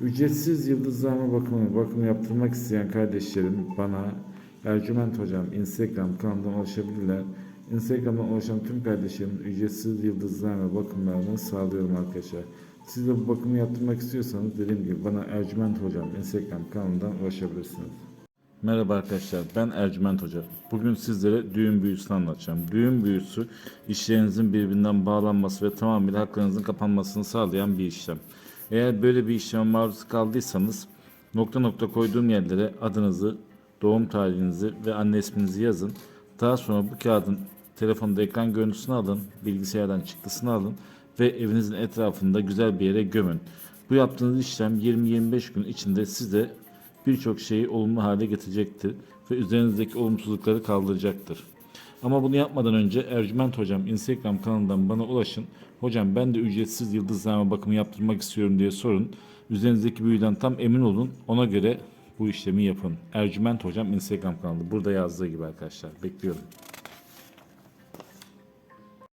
Ücretsiz yıldızlama bakımı, bakım yaptırmak isteyen kardeşlerim bana Ercüment Hocam Instagram kanalından ulaşabilirler. Instagram'dan ulaşan tüm kardeşlerim ücretsiz yıldızlama bakımlarını sağlıyorum arkadaşlar. Siz de bu bakımı yaptırmak istiyorsanız dediğim gibi bana Ercüment Hocam Instagram kanalından ulaşabilirsiniz. Merhaba arkadaşlar ben Ercüment Hoca. Bugün sizlere düğün büyüsünü anlatacağım. Düğün büyüsü işlerinizin birbirinden bağlanması ve tamamıyla haklarınızın kapanmasını sağlayan bir işlem. Eğer böyle bir işleme maruz kaldıysanız nokta nokta koyduğum yerlere adınızı, doğum tarihinizi ve anne isminizi yazın. Daha sonra bu kağıdın telefonda ekran görüntüsünü alın, bilgisayardan çıktısını alın ve evinizin etrafında güzel bir yere gömün. Bu yaptığınız işlem 20-25 gün içinde size birçok şeyi olumlu hale getirecektir ve üzerinizdeki olumsuzlukları kaldıracaktır. Ama bunu yapmadan önce Ercüment Hocam Instagram kanalından bana ulaşın. Hocam ben de ücretsiz yıldızlama bakımı yaptırmak istiyorum diye sorun. Üzerinizdeki büyüden tam emin olun. Ona göre bu işlemi yapın. Ercüment Hocam Instagram kanalı. Burada yazdığı gibi arkadaşlar. Bekliyorum.